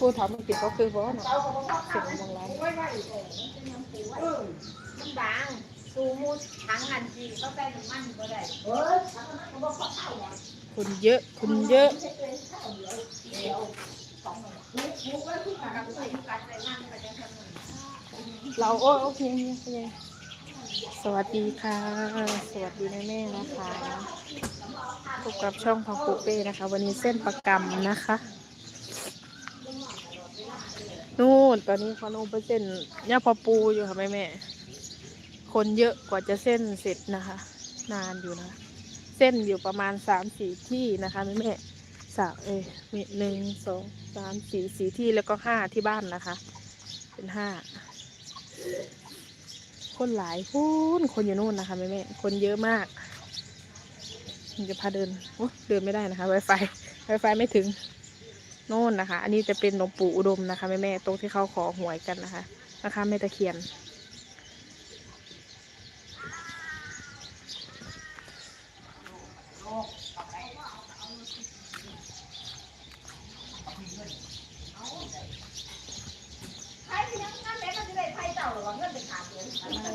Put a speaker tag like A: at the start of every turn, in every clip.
A: ผู้ถามมันกินก็คือบ่เนาะเสียงบางร้าน
B: มันบางสูมูทั้งอันจีก็ใส่น้ำมันก็ได้
A: คนเยอะคนเยอะเราโอ้โอเคโอเคสวัสดีค่ะ สวัสดีแม่แม่ๆนะคะพบกับช่องของปูเป้นะคะ วันนี้เส้นประกำนะคะ นู่นตอนนี้เขาลงไปเส้นย่าพอปูอยู่ค่ะแม่แม่คนเยอะกว่าจะเส้นเสร็จนะคะ นานอยู่นะ เส้นอยู่ประมาณสามสี่ที่นะคะแม่แม่สามเอมีหนึ่งสองสามสี่สี่ที่แล้วก็ห้าที่บ้านนะคะ เป็นห้าคนหลายพูนคนอยู่นู่นนะคะแม่แม่คนเยอะมากจะพาเดินเดินไม่ได้นะคะ Wi-Fi Wi-Fi ไม่ถึง โน่นนะคะ อันนี้จะเป็นหลวงปู่อุดมนะคะแม่แม่ๆตรงที่เขาขอหวยกันนะคะนะคะแม่ตะเคียน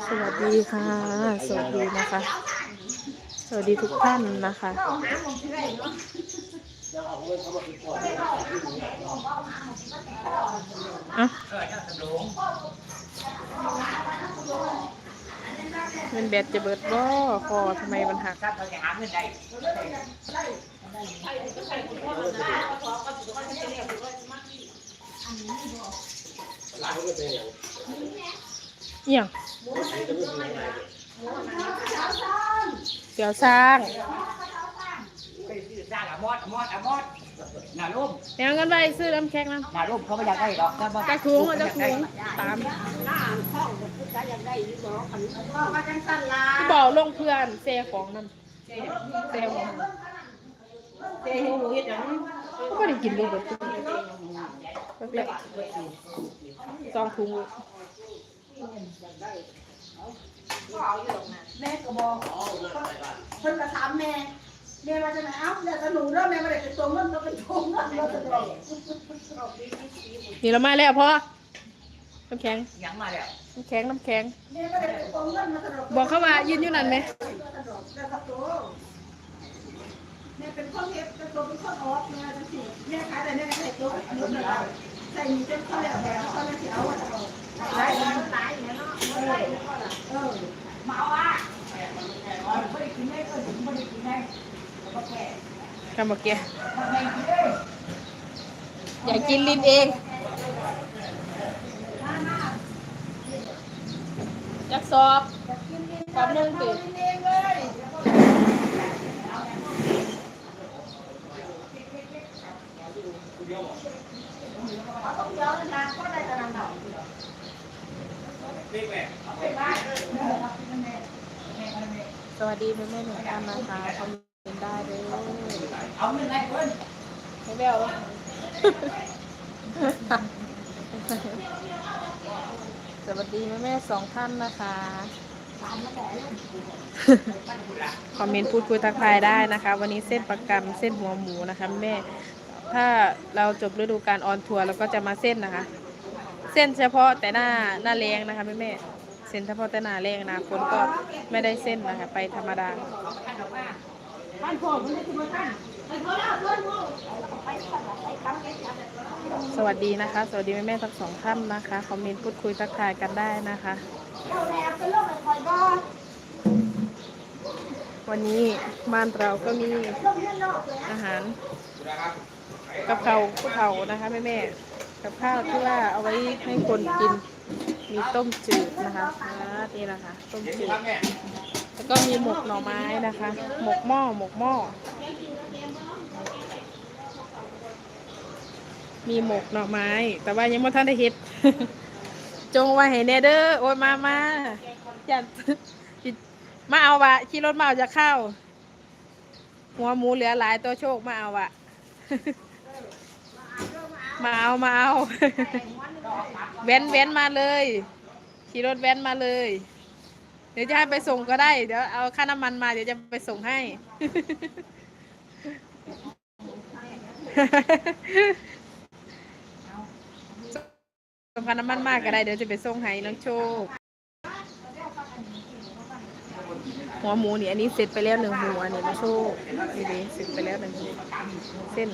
A: สวัสดีค่ะ สวัสดีนะคะ สวัสดีทุกท่านนะคะ อะมันแบตจะเบิดบ่คอทำไมมันหัก
C: ถ้าเขาจะหาเงินได้
A: เอี่ยงเดี๋ยวสร้าง
C: ไปซื้อสร้างอะมอ ดอะมอดอะมอดหน้าร่ม
A: เดี๋ยวเงินไปซื้อน้ำแข็งน้
C: หน้าร่มเขาไม่อยากได้หรอกถ้าบ่ำ
A: จะถุงอะจะถุงตาม
B: มาจังสันลา
A: พี่บอกลงเพื่อนเซของนั่นเซของ
B: เจ๊หูเฮ็ดหยัง
A: ก็ไม่ได้กินเลยแบบนี้เล็กๆซองถุงเลย
B: แม่ก็บอกเพิ่นก็ถามแม่ แม่ว่าจะไหนเอ้าแล้วก็หนูเด้อแม่บ่ได้เป็นตัวเงินก็เป็นตัวเงินแล้วจะได้
A: นี่เรามาแล้วพ่อน้ำแข็ง
C: ยังมาแล้ว
A: น้ำแข็งน้ำแข็ง
B: แม่บ่ได้เป็นตัวเงินมาตลอด
A: บอกเขาว่ายืนอยู่นั่นไหม
B: แล้วครับตัวแม่เป็นคนเฮ็ดเป็นตัวเป็นคนออกแม่จังซี่แม่ขายแต่แม่ใส่ตัวหมดแล้วใส่มีจนเขาแล้วแล้วเขาเลยสิเอาอะตลอดหลายหลายหลายเนี่ยเนาะเออเมาเอาอะบ่ได้กินได้เออบ่ได้กินได้ บ่แก่
A: ทำมาเกีย
B: บ่แม่กินเด้อ
A: ยากกินลิ้นเอง จักสอบสอบหนึ่งตื่น
B: กินเององเยอะนะก็ได้แต่นำดอบ้านเลยรับเป็นแม่แม่แม่
A: สวัสดีแม่แม่หนูตามนะคะคอม ได้เลย
C: เอาเงินได้เพิ่น
A: ไม่แววสวัสดีแม่แม่ๆสองท่านนะคะ คอมเมนต์พูดคุยทักทายได้นะคะ วันนี้เส้นประกำเส้นหัวหมูนะคะแม่ ถ้าเราจบฤดูการออนทัวร์เราก็จะมาเส้นนะคะ เส้นเฉพาะแต่หน้าหน้าแรงนะคะแม่แม่ๆเส้นเฉพาะแต่หน้าแรงนะคนก็ไม่ได้เส้นนะคะไปธรรมดา
B: บ้านพ่อมันได้ที่มาตั้งไปเถอะแล้วเพื่อนพ่อไปสั่งไปคำแก่จับ
A: สวัสดีนะคะ สวัสดีแม่แม่ๆทั้งสองท่านนะคะคอมเมนต์พูดคุยทักทายกันได้นะคะ
B: เจ้าแม่เป็นโรคอะไรคอยบ้า
A: วันนี้บ้านเราก็มี
B: โรคเลือดนอกเลย
A: อาหารกับเขาผู้เฒ่านะคะแม่แม่ๆกับข้าวที่ว่าเอาไว้ให้คนกินมีต้มจืดนะคะอ่านี่นะคะต้มจืด แล้วก็มีหมกหน่อไม้นะคะ หมกหม้อหมกหม้อ มีหมกหน่อไม้ แต่ว่ายังไม่ทันได้เฮ็ด จงไว้ให้แน่เด้อ โอ้ยมามาอย่ามาเอาวะขี่รถมาเอาจะเข้า หัวหมูเหลือหลายตัวโชคมาเอาวะมาเอามาเอา แว้นแว้นมาเลย ขี่รถแว้นมาเลย เดี๋ยวจะให้ไปส่งก็ได้ เดี๋ยวเอาค่าน้ำมันมาเดี๋ยวจะไปส่งให้
B: เค่า
A: น้ำมันมากก็ได้ เดี๋ยวจะไปส่งให้น้องโชค หัวหมูนี่อันนี้เสร็จไปแล้วหนึ่งหัวเนี่ยน้องโชคนี่ดิเสร็จไปแล้วหนึ่งหัวเส้น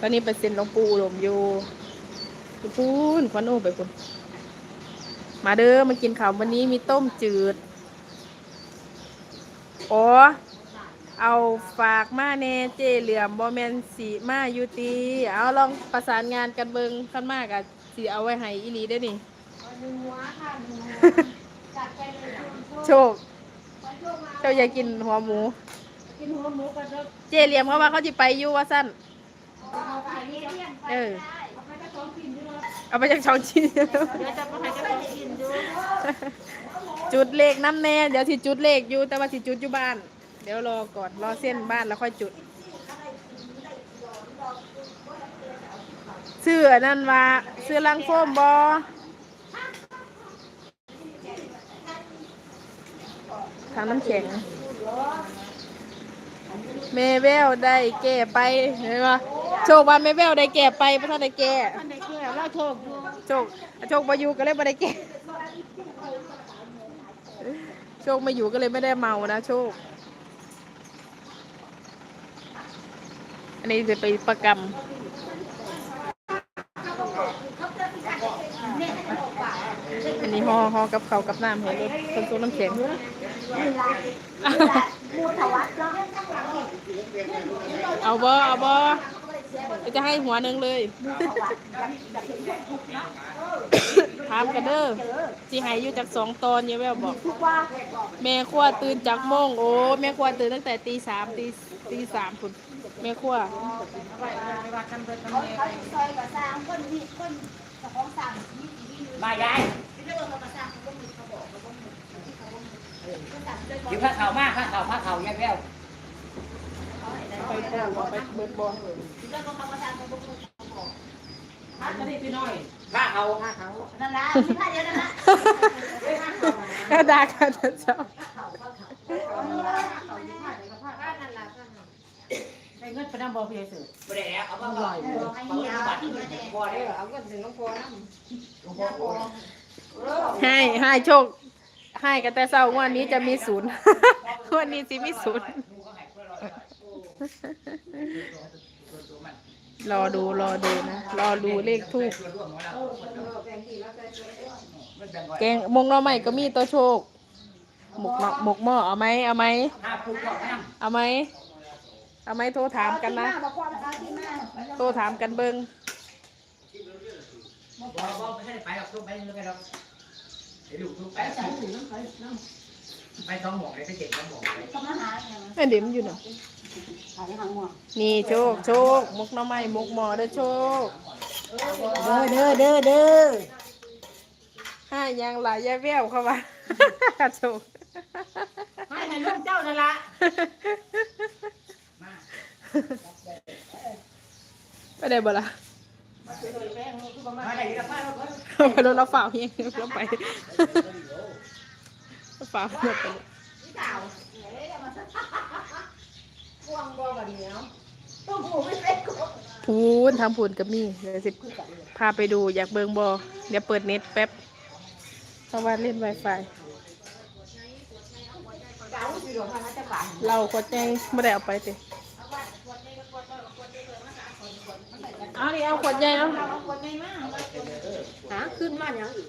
A: ตอนนี้ไปเซ็นหลวงปู่หลวงอยู่ไปพูนควันโอ้ไปคุณ มาเด้อมากินข้าววันนี้มีต้มจืดอ๋อเอาฝากมาเนเจเหลือมบอแมนสีมาอยู่ตีเอาลองประสานงานกันเบิงขั้นมากอะสีเอาไว้ให้อีลีได้นี่
B: หนิโชค
A: เจ้าอยากกินหัวหมู
B: กินหัวหมูกันเจ
A: เหลียมเขาว่าเขาจะไปยูว่าสั้น
B: เอ
A: อ
B: เอาไป
A: จากช่องชิ้น
B: เดี๋ยวจะไปกระสองกินด้วย
A: จุดเลขน้ำแน่เดี๋ยวสิจุดเลขอยู่แต่ว่าสิจุดอยู่บ้าน เดี๋ยวรอก่อนรอเส้นบ้านแล้วค่อยจุด เสื้อนั่นว่าเสื้อลังโฟมบอทางน้ำแข็งเมเวลได้แก่ไปเห็นปะโชคว่าเมเวลได้แก่ไปเพราะท่านได้แก่
B: อันไหนคือเราโชคอยู่
A: โชคโชคมาอยู่ก็เลยไม่ได้แก่โชคมาอยู่ก็เลยไม่ได้เมานะโชค อันนี้จะไปประกรรมอันนี้ห่อห่อกับเขากับน้ำให้รถคนตู้น้ำแข็ง
B: มูถวัดเนาะ
A: เอาบ่ เอาบ่จะให้หัวหนึ่งเลย ถามกันเด้อสิให้อยู่จากสองตอนเยาแววบอก
B: ทุกว่า
A: แม่ครัวตื่นจากโมงโอ้แม่ครัวตื่นตั้งแต่ตีสามตีตีสามคุณแม่ครัว
B: เขาเขาซอยกับสร้างคน
C: มายาย
B: เรื่องเขาก็สร้างเขาก็มีเขาบอกเขาก็มีเขาก็มีเขาสั่งด้วย
C: หยิบผ้าขาวมากผ้าขาวผ้าขาวแยกแล้ว
A: ไปบ่เอาไปเบิดบ่
B: เรื่องเขาก็สร้างเขาก็มีเขาบอก
C: ผ้าขาวพี่น้อยผ้าขาวผ้าขา
B: นั่นละสิพาเดียวนั่นละ
A: ก็ด่ากันเจ้า
D: ได้เงินไปนั่งบอพีเอส
C: ไม่ได้แล้วเอาผ้าขาวเอบัตรพอได้เอาเงินถึงน้องพอนะ
A: ให้ให้โชคให้กันแต่เช้าวันนี้จะมีศูนย์วันนี้สิมีศูนย์ รอดูรอดูนะ รอดูเลขทูปแกงมงหน่อใหม่ก็มีตัวโชค หมกหมกหม้อเอาไหมเอาไหม
C: ห้าปูกว่านั่ง
A: เอาไหมเอาไหมโทรถามกันนะ
B: บอกความราคาที่แม่
A: โทรถามกันเบิง
C: บอกบอกไม่ใช่ไปหรอกทุกไปเรื่อยๆหรอกเดี๋ยวดูทุกไป ไปสองหมวกเลยไปเจ็ดสองหมวกเลย
B: ก็มาหาเนี่ย
A: แม่เดี๋ยวมันอยู่เนาะ
B: หาที่หางหัว
A: นี่โชคโชคหมกหน่อไม้หมกหม้อเด้อโชค
B: เด้อเด้อเด้อเด้อ
A: ห้ายังหลายยายแววเข้ามา โชค
D: ให้ให้ลูกเจ้านั่นละ
A: ไปได้บ่ล่ะ
C: มาไหนกันผ้าเรา
A: เอาไปรถเราฝ่าเฮียงเราไป เราฝ่าหมดไปเลย
B: พวงบ่กันเหนียวต้องผูไม่เป็นกู
A: พูนทำพูนกับมี่เดี๋ยวสิพาไปดูอยากเบิงบอเดี๋ยวเปิดเน็ตแป๊บเพราะว่าเล่น Wi-Fi เราขวดใจไม่ได้เอาไปสิเอาดิเอาขวดใหญ่เอา
B: หาขึ้นมาอย่างอีก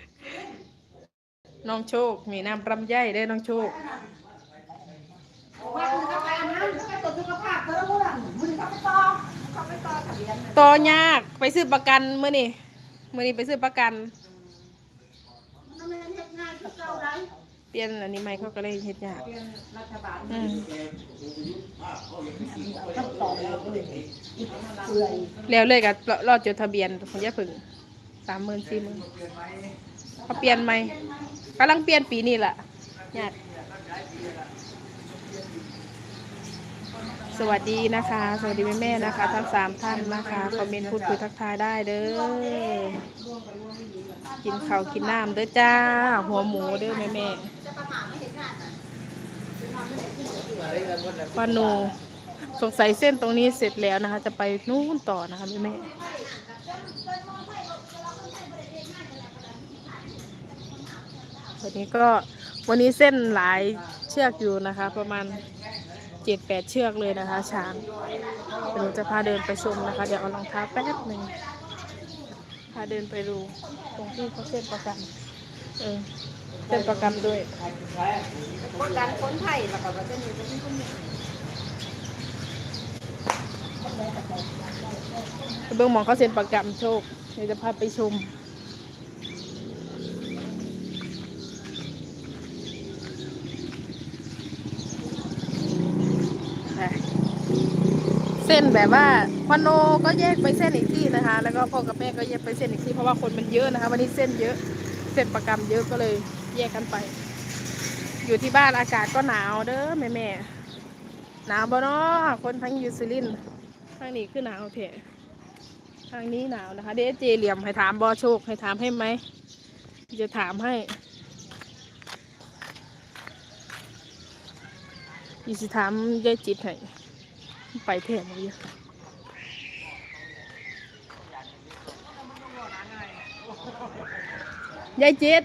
B: น้
A: องโชค มีน้ำรำไยได้น้องโชค
B: ว่าคือเขาไปอันนั้นเขาไปตรวจสุขภาพเพิ่มเมื่อยน
A: ยากไปซื้อประกันเมื่อนี่เมื่อนี่ไปซื้อประกัน
B: เป
A: ลี่ยนอันนี้ไหมเขาก็เลยเฮ็ดยากแล้วเลยกับรอดจดทะเบียนของยาผึ่งสามหมื่นสี่หมื่นเขาเปลี่ยนไหม กำลังเปลี่ยนปีนี้แหละญาติสวัสดีนะคะ สวัสดีแม่แม่ๆนะคะ ทั้งสามท่านนะคะ คอมเมนต์พูดคุยทักทายได้เด้อ กินข้าวกินน้ำเด้อจ้า หัวหมูเด้อแม่แม่ๆปาโนสงสัยเส้นตรงนี้เสร็จแล้วนะคะ จะไปนู่นต่อนะคะแม่แม่ วันนี้ก็วันนี้เส้นหลายเชือกอยู่นะคะ ประมาณเจ็ดแปดเชือกเลยนะคะ ช้างเดี๋ยวหนูจะพาเดินไปชมนะคะ เดี๋ยวเอารองเท้าแป๊บหนึ่งพาเดินไปดูตรงที่เขาเส้นประกันเออเส้นประกันด้วย
B: คนดันคนไทยแล้วก็ว่าจะมีจะมีคนนี้
A: เบื้องหมองเขาเซ็นประกันโชคเดี๋ยวจะพาไปชม เส้นแบบว่าพโนก็แยกไปเส้นอีกที่นะคะ แล้วก็พ่อกับแม่ก็แยกไปเส้นอีกที่เพราะว่าคนมันเยอะนะคะ วันนี้เส้นเยอะเส้นประกันเยอะก็เลยแยกกันไป อยู่ที่บ้านอากาศก็หนาวเด้อแม่แม่หนาวบ่เนาะคนทั้งยูซิลินทางนี้คือหนาวเถอะทางนี้หนาวนะคะเดยวเจเหลี่ยมให้ถามบอโชคให้ถามให้ไหมจะถามให้ยีสิถามยายจิตให้ ไปเทมเลยยายจิต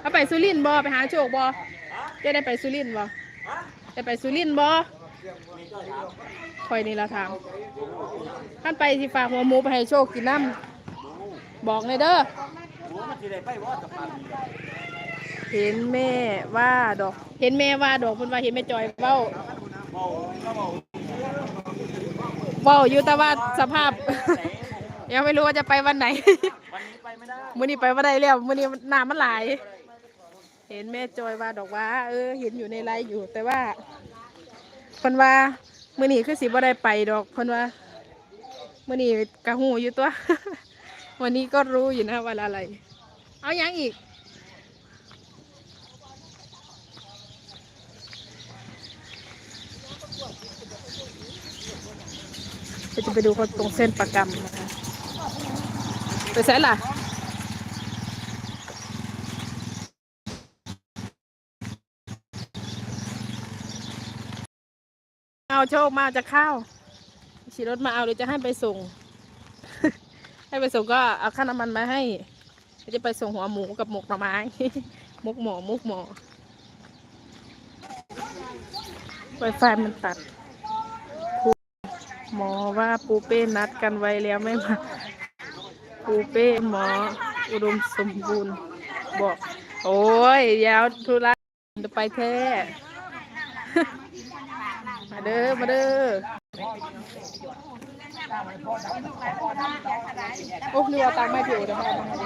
A: เอาไปสุรินบอไปหาโชคบอจะได้ไปสุรินบอได้ไปสุรินบอคอยนี่เราถามท่านไปสิฝากหัวหมูไปให้โชคกินน้ำบอกเลยเด้อเห็นแม่ว่าดอก เห็นแม่ว่าดอกเพิ่นว่าเห็นแม่จอยเว้า ว้าอยู่แต่ว่าสภาพ ยังไม่รู้ว่าจะไปวันไหนมื้อนี้ไปไม่ได้แล้วมื้อนี้น้ำมันหลายเห็นแม่จอยว่าดอกว่าเออ เห็นอยู่ในไลฟ์อยู่ แต่ว่าเพิ่นว่ามื้อนี้คือสิบ่ได้ไปดอกเพิ่นว่ามื่อนี้กะหูอยู่ตัว วันนี้ก็รู้อยู่นะวันอะไร เอายังอีก จะไปดูคนตรงเส้นประกำนะคะไปใส่ล่ะเอาโชคมาจะเข้าวขี่รถมาเอาเดี๋ยวจะให้ไปส่ง ให้ไปส่งก็เอาค่าน้ำมันมาให้จะไปส่งหัวหมูกับหมกหน่อไม้มุกหมอมุกหมอไวไฟมันตัด หมอว่าปูเป้นัดกันไว้แล้วไม่มาปูเป้หมออุดมสมบูรณ์บอก โอ้ยยาวธุระจะไปแท้ มาเด้อ มาเด้อ โอ้เรือตังไม่ผิวเดี๋ยวพ่อเอามาให้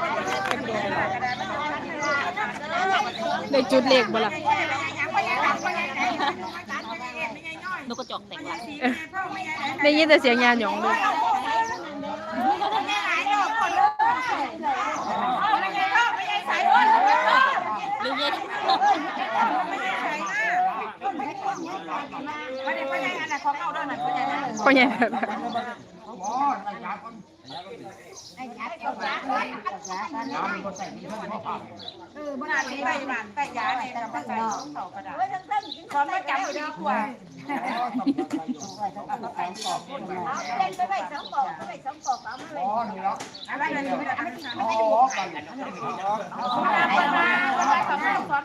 A: ได้จุดเล็กบ่ล่ะ
D: นกกระจอกแต่งละ
A: ได้ยินแต่เสียงยานหยองเลย
D: ลืมเลย
A: พ่อใหญ่
B: เออบ่น่าสิไปบ้านไปยาเนี่ยกับไปใส่ของเต่ากระดาษขอมาจับดีกว่าเล่นไปไปสองปอกไปสองปอกเอามาเลยอะไรอะไรไม่ได้ไม่ได้ไม่ไ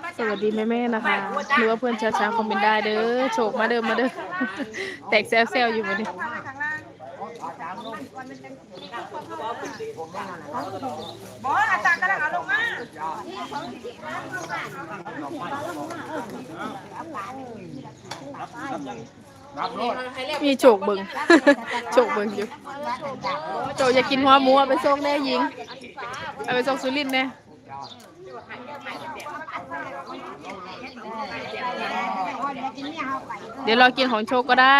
B: ด้
A: สวัสดีแม่แม่นะคะหรือว่าเพื่อนชาวช้างคอมเมนต์ได้เด้อโฉกมาเด้อมาเด้อแตกแซวๆอยู่วันนี้
B: บออาจารย์กำลังเอาลงมา
A: มีโฉกเบิงโฉกเบิงอยู่โจอยากกินหัวหมูเอาไปส่งแน่ยิงเอาไปส่งสุรินทร์แน่เดี๋ยวเรากินของโชคก็ได้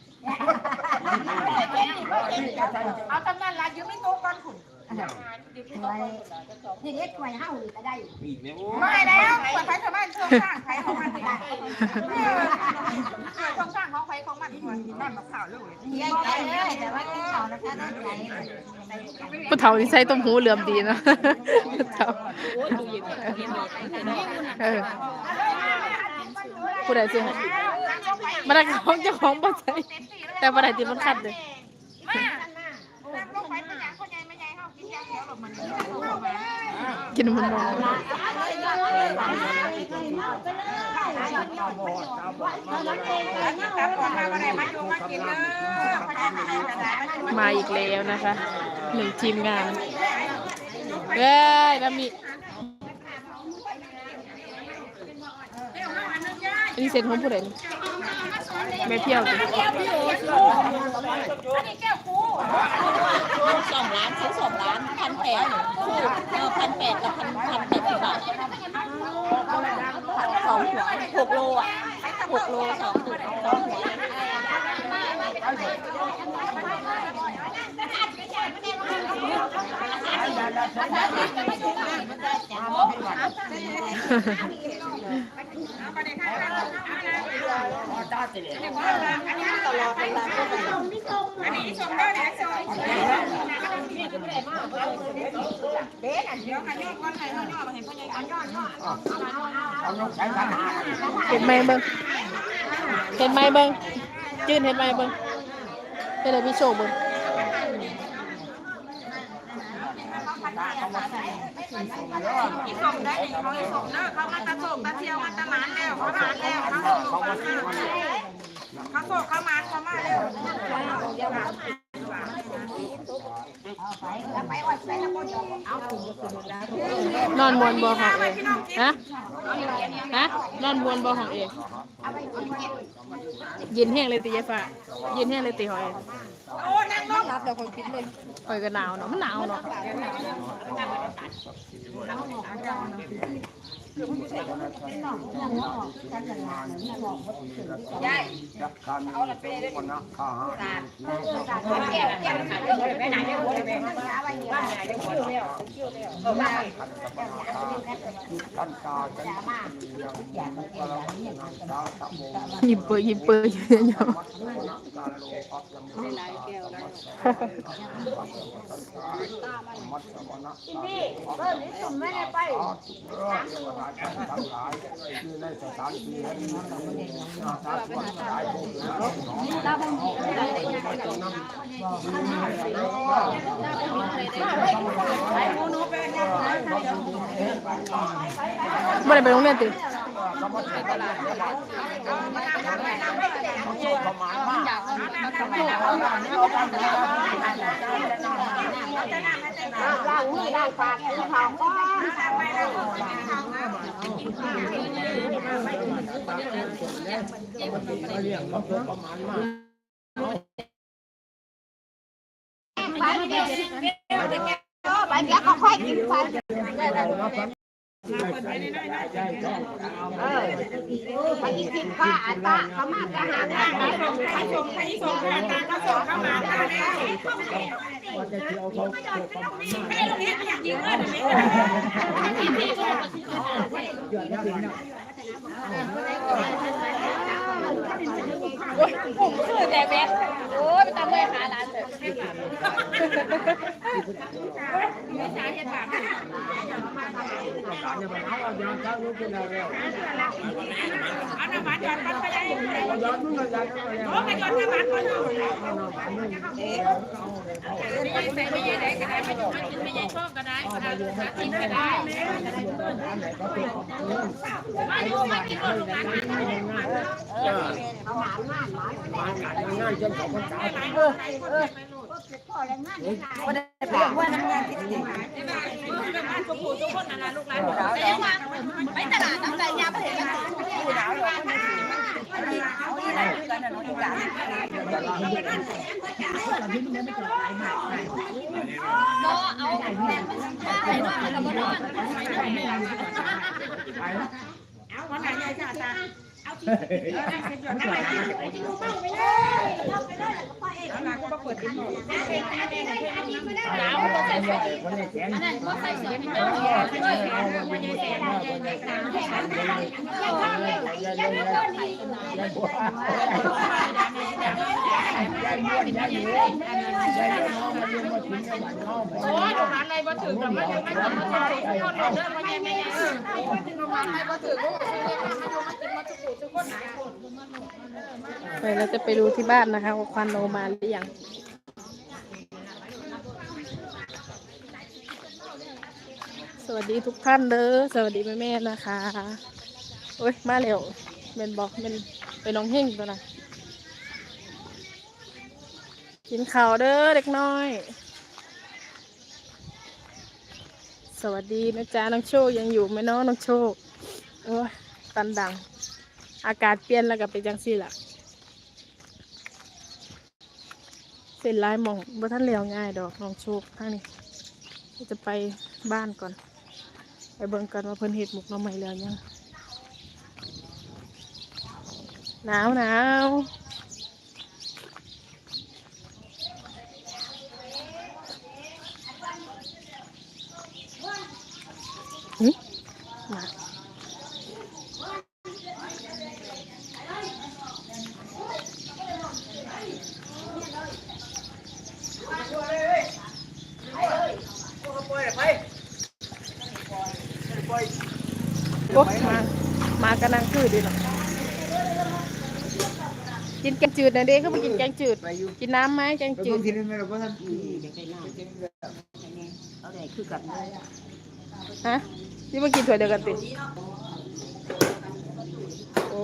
E: เราปาดแก้มก็ทำทั้งหลังคนใหญ่เลยคนจะละคนจะใหญ่เอาลิ้นนั่นละเอาลิ้นนั่นไปเลยเอาหาเอาหัวหาปาดแก้มนั่นมาละเบิกคนอย่างที่อันนี้ยังไม่แก้มมันเหมือนกันควรโยนไปละสี่ใบอันนี้โยนลงไปนะเจ้าจะไม่ยังต้องกลับก็มาคนที่มีตัวเล็กกันจ้ะขึ้นมาเลยว่าจะเจ็บเอาตำนานลายืมไม่โตก่อนคุณ
F: นี่เด็กไว้เฮานี่ก็ได้
E: ไม่แล้วเปิดไฟชาวบ้านเชิงสร้างไฟของมันไม่ได้เชิงสร้างของไฟของมันควรนั่นมาข่าวเลย
F: เลี้ยงใจเลยแต่ว่ากินข้าวแล้วก็ได้ใจ
B: ผู้เฒ่าที่ใส่ต้มหูเหลื่อมดีเนาะผู้เฒ่า ผู้ใดซื้อให้มาได้ของเจ้าของบ่ใส่แต่บ่ได้ติดมันคัดเลย
E: มาลงป็นอย่างคนใหญ่ไม่ใหญ่เฮากินยาเขียวหรอกมัน
B: กินมันมอง
E: ตัดก่อนมาวันมามา
B: อีกแล้วนะคะหนึ่งทีมงานเอ้ยแล้วมี อันนี้เซ็นของผู้ใดนี่แม่เพียวจ้ะ
E: อันนี้แก้วคู
A: สองล้านซื้อสองล้านพันแปดคู่เออพันแปดกับพันพันแปดสิบบาทสองหัวหกโลอะหกโลสองตัวสองหัว
E: อันนี้ส่งได้ไหนส่งเบ๊อันเดียวกันยอดก้อนไข่ยอดยอดมาเห็นพ่อใหญ่กันยอดยอ
B: เห็นไหมเบิ้งเห็นไหมเบิ้งจืนเห็นไหมเบิ้งเห็นอะไรพี่โชว์เบิ้ง
E: อีส่งได้นี่เขาอีส่งเนอะเขามาตะส่งตะเทียวมาตะหมานแล้วเขาหมานแล้วเขาส่งเขาส่งเขามาเขามาแล้ว
B: นอนมวนบอของเองฮะฮะนอนมวนบอของเองย็นแห้งเลยตียายฟ้าย็นแห้งเลยตีหอย
E: โอ้นั่งลง
B: รับแต่คนคิดเลยหอยก็หนาวเนาะมันหนาวเนาะ
D: เอาละไปเลยคนนะข้าฮะ
E: แก้วแก้วขาดเรื่องเลยไปไหนเนี่ยโอ้ยไปบ้านไหนเนี่ยคิวแล้วคิวแล้วเออบ้านาะ
D: ลังตาตะโม
B: หยิบเปื่อยหยิบเปื่อยอยู่เนี่ยโย
D: มัตโมนะตาโลปัสลมหลายแก้วแล้วมัตสมนะตา
E: นี่เออนี่ส่งไม่ได้ไป
D: สาทั้งหลายอยู่ในสถานที่แห่งนี้อาสาสมัครหลายผู้แล้ว
B: ไม่ได้ไปโรงเรียนติ
D: ประมาณมาก
F: ล้างมือล้างปากกินข้าวก่อน
D: เรียกเขาประมาณมาก
F: ไปเดี๋ยวไปเดี๋ยวก็ค่อยกินไป เออไปกินป้าอันป้าเขามาจะหาทางไหน
E: ใครส่งใครส่งใครตาก็ส่งเข้ามาตาแล้ว
D: ว่าจะเที่ยวเขาประมาณมาก
E: ไม่ได้ตรงนี้อยากยิงเลยเดี๋ยว นี้
A: ผมคือแต่เบ็ดโอ้ยไปทำเลยหาร้านเถอะ
E: เไม่
F: ใช่เห็นแบบนี้การเนี่ยมันเอายางช้างรู้เป็นอะไรแล้ว
E: เอาน้ำมันหยอดมันไปได้
F: ย้อนมันก็ย้อนมันก็
E: โอ้ก็หยอดน้ำมันก่อนเนาะ
F: เอาไป
E: ไม่ใช่ไม่ใช่ไหนก็ได้ไม่ใช่มันกินไม่ใช่ชอบก็ได้ก็ได้กินก็ได้มาอยู่มากินก็ลูกหลาน
F: ง่ายจนสองพันสาม
B: พ่อแรงงานหลาย
A: ก็ได้เปรียบว่าน้ำงานที่ดี
E: ทุกผู้ทุกคนนั่นล่ะลูกหลาน
B: แต่ว่าไปตลาดน้ำใจยาไปเห็นกัน
A: ผู้ดาวเราไม่ดีมันดีเขาที่ไหนกันนะน้องจ๋า
B: ก็เอาถ้าไปนอนกับบ่นอน
E: เอาวันไหนยายจ้าตา เอาที่หยอดน้ำมันไปดูเป้าไปเลยเอาล่ะก็เปิดดิ้นหมด
B: ดาวก็ใส่เสื้อ
F: คนนี้แสน
B: อันนั้นก็ใส่เสื้ อพี่น้องเลย
E: โอ้ยลูกหลานอะไรบ่ถึงแบบว่ายังไม่ถึงมาถึงคนเด้อมาแย่แม่เออลูกหลานอะไรบ่ถึงลูกซื้อเลยมาดูมากินมาทุกผู้ทุกคนหลายคน
D: ไปเราจะไปดูที่บ้านนะคะว่าควันโนมาหรือยังสวัสดีทุกท่านเด้อสวัสดีแม่แม่ๆนะคะโอ้ยมาเร็วเป็นบอกเป็นเป็นน้องเฮงตัวนะ กินข้าวเด้อเด็กน้อย สวัสดีนะจ๊ะน้องโชคยังอยู่ไหมเน้องน้องโชคโอ้ยตันดัง อากาศเปลี่ยนแล้วก็เป็นจังซี่ล่ะเส้นลายหมองบ่ท่านเลี้ยวง่ายดอกน้องโชคทางนี้จะไปบ้านก่อน ไปเบิ่งกันว่าเพิ่นเฮ็ดหมกน้ำใหม่แล้วยังหนาวหนาวหึมา โอ้มา มากันนังคือดีเนาะกิ นะเด็กเขาไปกินแกงจืด กินน้ำไหมแกงจืด
F: ทีนี้ไม่รู้ว่าท่าน
A: เอาไหนคือกัน
D: ฮะนี่มากินถ้วยเดียวกันติโอ้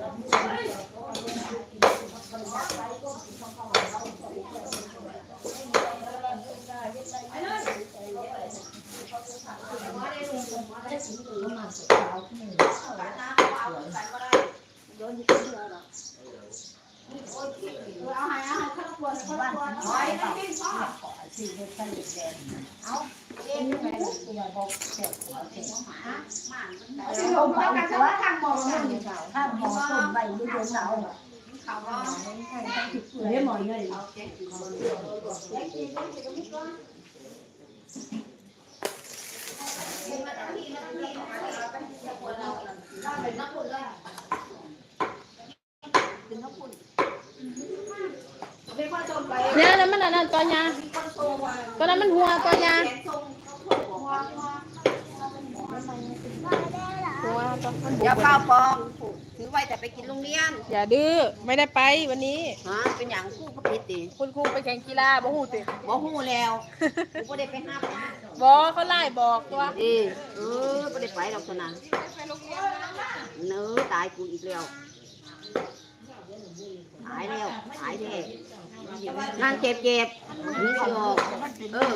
A: từ mà sẽ tạo cái này sợ lắm rồi như thế nào đó để mọi người
F: อย่าเฝ้าปองถือไว้แต่ไปกินโรงเรียน
A: อย่าดื้อไม่ได้ไปวันนี้
F: ฮะเป็นอย่างกูก็ผิดดิ
A: คุณครูไปแข่งกีฬาบ่ฮู้ติ
F: บ่ฮู้แล้วกูบ่ได้ไปห้าม
A: บ่เขาไล่บอกตัว
F: เออเออบ่ได้ไปหรอกคนนั้นเนื้อตายกูอีกแล้วตายแล้วตายแท้นั่งเจ็บเจ็บๆนี่สิออกเออ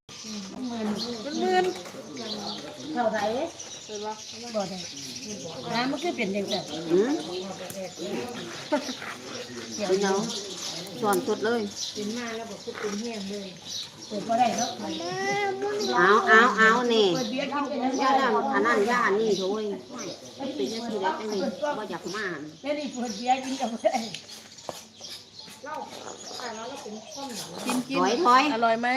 F: มัน
A: มึน
D: เท่าไหร่บ่ได้น้ำมันคือเป็นจังซั่น
F: หืมเป็นเนาสอนสุดเลย
D: เปิดบ่ได้เนาะ
F: เอาเอาเอานี่
D: เปิดเบียร์กินเป็น
F: ย่านั่นอันนั้นย่าอันนี้โถ่ยเป็นยังไงแล้วจังนี่บ่อยากมา
D: แม่นี่เปิดเบียร์กินกับบ่ได้
A: กินกิน
F: ถอยถอย
A: อร่อยไหม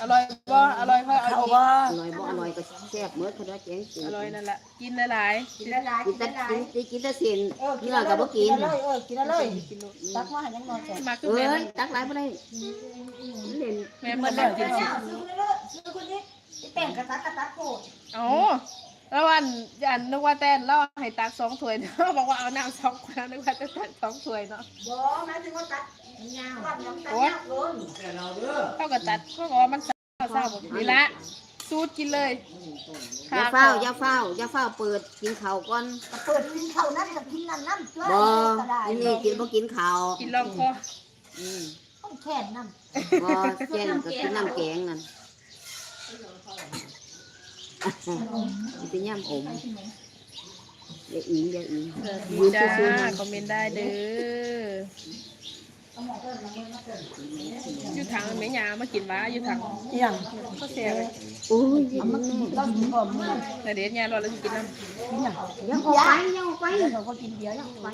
A: อร่อยบ่อร่อยค่อยเอาอีก
F: อร่อยบ่อร่อยก็แซ่บเมื่อเขาได้แกงกิน
A: อร่อยนั่นแหละกินหลายๆกินหลาย
F: กินแต่กินกินแต่เส้นเนื้อก็บ่กิน
D: เลยเออกินเลยตักมาให้ยังนอนแก่
A: ๆมาคือ
F: เอ้
A: แม่
F: ยตักหลายบ่ได้เล่น
A: แม่เพิ่นได้กินสิ
D: แป้งกระตักกระตักโคตร
A: อ๋อ แล้ววันยันนึกว่าแต้นเล่าให้ตักสองถ้วยเนาะบอกว่าเอาน้ำสองขวดนึกว่าจะตักสองถ้วยเนาะ
B: บ่หมายถึงว่าตัดยาวตัดยาวตัด
A: โอ๊ย
B: ยาวเกิน
A: เท่ากับตัดก็บอกว่ามันเศร้าเศร้าบอกนี่ละสูตรกินเลย
F: อย่าเฝ้าอย่าเฝ้าอย่าเฝ้าเปิดกินข้าวก่อน
B: เปิดกินข้าวนั้นกับกินนั่นนั่นเพื่อ
F: บ่
B: ก็ได้
F: อันนี้กินบ่กินข้าว
A: กินลองคอ
F: อืม
B: ต้องแค่นั้น
F: บ่เช่นก็กินน้ำแกงนั่น เป็นย่ำอมอย่าอิงอย่าอิงยืน
A: จ้า
F: ซื่อๆนะ
A: คอมเมนต์ได้เด้ออยู่ทางแม่ยามากินวะอยู่ทาง
D: ยัง
A: ก็เสียเลย
F: โอ้ย
D: ต้องกินพร้อมมื้อ
A: แต่เดี๋ยวเนี่ยเราเราจะกินน้
D: ยัง
F: ยังออกไปยังออกไป
D: เดี๋ยวเขาก็กินเบียร์ยัง
F: ไป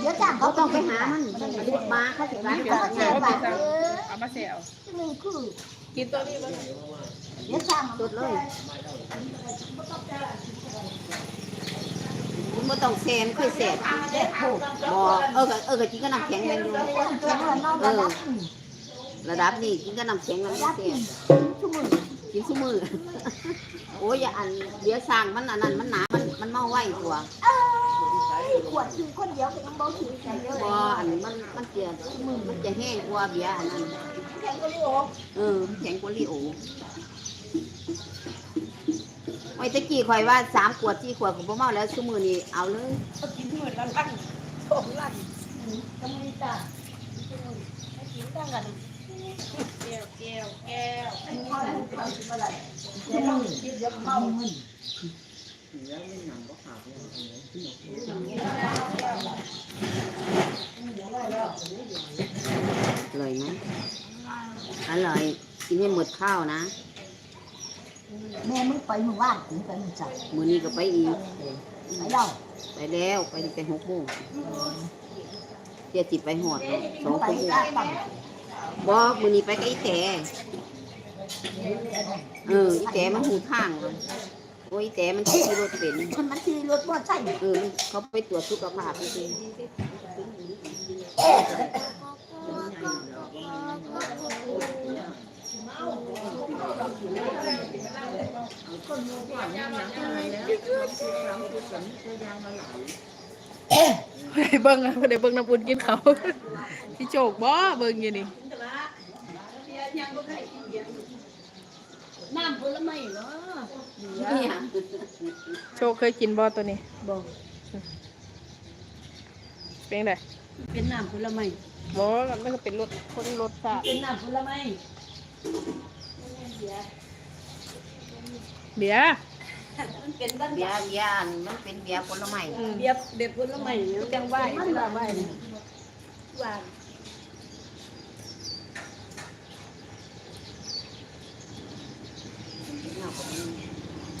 B: เดี๋ยวจ้าง
F: เขา
B: เขา
F: ต้องไปหามันเรียกมาเขาสิร้านำกัน
A: เดี๋ยวเรากินเอามาเสียเอา
B: หนึ่งคือ
A: กินตัวนี้บ้าง
B: เดี๋ยวจ้าง
F: สุดเลยคุณบ่ต้องแซนค่อยแซนบ่เออกเออก็กินกับน้ำแข็งแม่นอยู่
B: เอ
F: อ
B: ระดับ
F: นี้กินกับน้ำแข็งแล้วมันแซ่บ
B: ชั่มง
F: กินซุมือโอ้ยอย่าอันเดี๋ยวสร้างมันอันนั้นมันหนามันมันเมาไว้ตัว
B: ขวดคือคนเดียวก็ยังบ่ถือใจเยอะ
F: บ่อันมันมันจะมันจะแห้งกว่าเบียอันนั้น
B: แข่งก็รู้ออ
F: เออแข็งกว่าลีโอ ไว้ตะกี้ข่อยว่าสามขวดสี่ขวดผมบ่อเมาแล้วซุมือนี่เอาเลย
D: กินมื้อละลังสองลังกำลังจ้ากินตั้งกันแก้วแก้วแก้ว
B: ข้อนั้เขาสิบ่ได้
D: เดี๋ยวต้องกินเยวเมามึน
F: อร่อยไหมอร่อยกินให้หมดข้าวนะ
B: แม่มึงไปเมื่อวานถึงไปมึงจับ
F: มื้อนี้ก็ไปอีก
B: ไปเล่า
F: ไปแล้วไปตั้งแต่หกโมงเดี๋ยวจิไปหอดสอง
B: ไป
F: ชั่วโมง
B: ได้ตั้ง
F: บ่มื้อนี้ไปกับอีแต่เอออีแต่มันหูทางเลยโอ้ยอีแต่มันขี่รถเป็น
B: คนมันขี่รถมอเตอร์ไซค์
F: เออมันเขาไปตรวจสุขภาพจริง ๆ
A: เบิ่งนะเดี๋ยวเบิ่งน้ำอุ่นกินเขาว พี่โจกบ่เบิ่งอยู่นี่
D: น้ำผลไม้เหรอ
F: เนี่ย
A: โชคเคยกินบ่ตัวนี้
D: บ่
A: เป็นไง
D: เป็นน้ำผลไม้
A: บ่มันก็เป็นรสคนรสชาติ
D: เป็นน้ำผลไม้
A: เบีย
D: มันเป็นา
F: เบียเบียมันเป็นเบียร์ผลไม้
D: เบียเบียร์ผลไม้เนี่ยจังไหวมันว่ไหว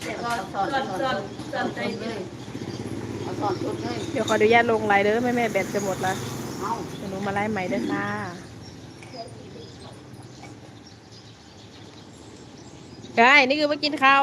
F: เดี๋ย
A: วขออนุญาตลงไลเด้อแม่แม่แบตจะหมดละ
F: เดี๋
A: ยวหนูมาไล่ใหม่เด้อค่ะได้นี่คือมากินข้าว